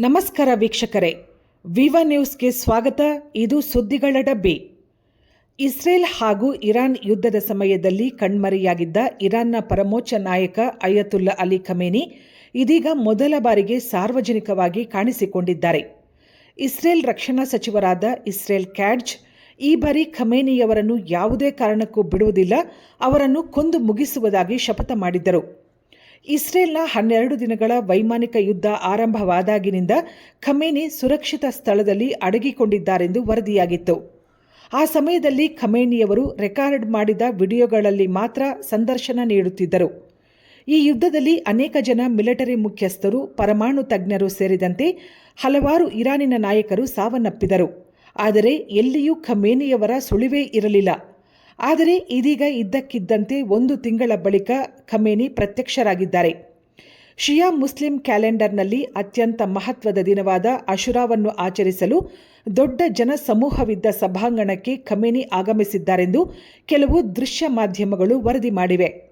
ನಮಸ್ಕಾರ ವೀಕ್ಷಕರೇ. ವಿವಾ ನ್ಯೂಸ್ಗೆ ಸ್ವಾಗತ. ಇದು ಸುದ್ದಿಗಳ ಡಬ್ಬಿ. ಇಸ್ರೇಲ್ ಹಾಗೂ ಇರಾನ್ ಯುದ್ಧದ ಸಮಯದಲ್ಲಿ ಕಣ್ಮರೆಯಾಗಿದ್ದ ಇರಾನ್ನ ಪರಮೋಚ್ಚ ನಾಯಕ ಅಯತುಲ್ಲಾ ಅಲಿ ಖಮೇನಿ ಇದೀಗ ಮೊದಲ ಬಾರಿಗೆ ಸಾರ್ವಜನಿಕವಾಗಿ ಕಾಣಿಸಿಕೊಂಡಿದ್ದಾರೆ. ಇಸ್ರೇಲ್ ರಕ್ಷಣಾ ಸಚಿವರಾದ ಇಸ್ರೇಲ್ ಕ್ಯಾಡ್ಜ್, ಈ ಬಾರಿ ಖಮೇನಿಯವರನ್ನು ಯಾವುದೇ ಕಾರಣಕ್ಕೂ ಬಿಡುವುದಿಲ್ಲ, ಅವರನ್ನು ಕೊಂದು ಮುಗಿಸುವುದಾಗಿ ಶಪಥ ಮಾಡಿದ್ದರು. ಇಸ್ರೇಲ್ನ ಹನ್ನೆರಡು ದಿನಗಳ ವೈಮಾನಿಕ ಯುದ್ಧ ಆರಂಭವಾದಾಗಿನಿಂದ ಖಮೇನಿ ಸುರಕ್ಷಿತ ಸ್ಥಳದಲ್ಲಿ ಅಡಗಿಕೊಂಡಿದ್ದಾರೆಂದು ವರದಿಯಾಗಿತ್ತು. ಆ ಸಮಯದಲ್ಲಿ ಖಮೇನಿಯವರು ರೆಕಾರ್ಡ್ ಮಾಡಿದ ವಿಡಿಯೋಗಳಲ್ಲಿ ಮಾತ್ರ ಸಂದರ್ಶನ ನೀಡುತ್ತಿದ್ದರು. ಈ ಯುದ್ಧದಲ್ಲಿ ಅನೇಕ ಜನ ಮಿಲಿಟರಿ ಮುಖ್ಯಸ್ಥರು, ಪರಮಾಣು ತಜ್ಞರು ಸೇರಿದಂತೆ ಹಲವಾರು ಇರಾನಿನ ನಾಯಕರು ಸಾವನ್ನಪ್ಪಿದರು. ಆದರೆ ಎಲ್ಲಿಯೂ ಖಮೇನಿಯವರ ಸುಳಿವೇ ಇರಲಿಲ್ಲ. ಆದರೆ ಇದೀಗ ಇದ್ದಕ್ಕಿದ್ದಂತೆ ಒಂದು ತಿಂಗಳ ಬಳಿಕ ಖಮೇನಿ ಪ್ರತ್ಯಕ್ಷರಾಗಿದ್ದಾರೆ. ಶಿಯಾ ಮುಸ್ಲಿಂ ಕ್ಯಾಲೆಂಡರ್ನಲ್ಲಿ ಅತ್ಯಂತ ಮಹತ್ವದ ದಿನವಾದ ಅಶುರಾವನ್ನು ಆಚರಿಸಲು ದೊಡ್ಡ ಜನಸಮೂಹವಿದ್ದ ಸಭಾಂಗಣಕ್ಕೆ ಖಮೇನಿ ಆಗಮಿಸಿದ್ದಾರೆಂದು ಕೆಲವು ದೃಶ್ಯ ಮಾಧ್ಯಮಗಳು ವರದಿ ಮಾಡಿವೆ.